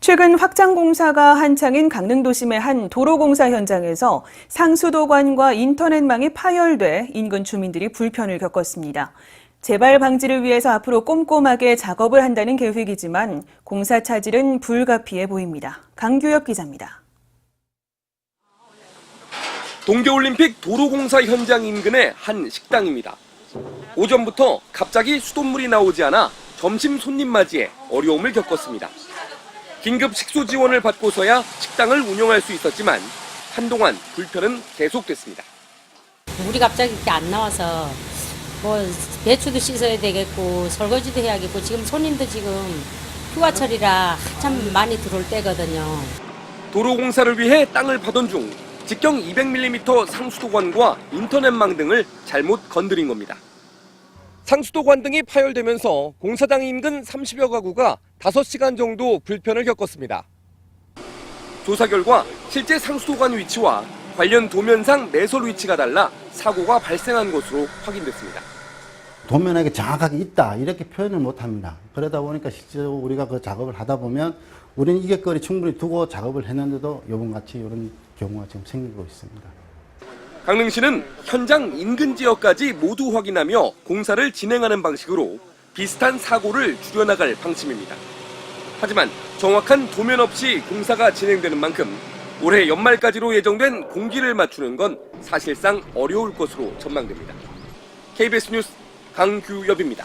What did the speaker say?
최근 확장 공사가 한창인 강릉 도심의 한 도로 공사 현장에서 상수도관과 인터넷망이 파열돼 인근 주민들이 불편을 겪었습니다. 재발 방지를 위해서 앞으로 꼼꼼하게 작업을 한다는 계획이지만 공사 차질은 불가피해 보입니다. 강규엽 기자입니다. 동계올림픽 도로공사 현장 인근의 한 식당입니다. 오전부터 갑자기 수돗물이 나오지 않아 점심 손님 맞이에 어려움을 겪었습니다. 긴급 식수 지원을 받고서야 식당을 운영할 수 있었지만 한동안 불편은 계속됐습니다. 물이 갑자기 이렇게 안 나와서 뭐 배추도 씻어야 되겠고 설거지도 해야겠고 지금 손님도 지금 휴가철이라 한참 많이 들어올 때거든요. 도로 공사를 위해 땅을 파던 중 직경 200mm 상수도관과 인터넷망 등을 잘못 건드린 겁니다. 상수도관 등이 파열되면서 공사장 인근 30여 가구가 5시간 정도 불편을 겪었습니다. 조사 결과 실제 상수도관 위치와 관련 도면상 내설 위치가 달라 사고가 발생한 것으로 확인됐습니다. 도면에게 정확하게 있다 이렇게 표현을 못합니다. 그러다 보니까 실제로 우리가 그 작업을 하다 보면 우리는 이객거리 충분히 두고 작업을 했는데도 요번같이 이런 경우가 지금 생기고 있습니다. 강릉시는 현장 인근 지역까지 모두 확인하며 공사를 진행하는 방식으로 비슷한 사고를 줄여나갈 방침입니다. 하지만 정확한 도면 없이 공사가 진행되는 만큼 올해 연말까지로 예정된 공기를 맞추는 건 사실상 어려울 것으로 전망됩니다. KBS 뉴스 강규엽입니다.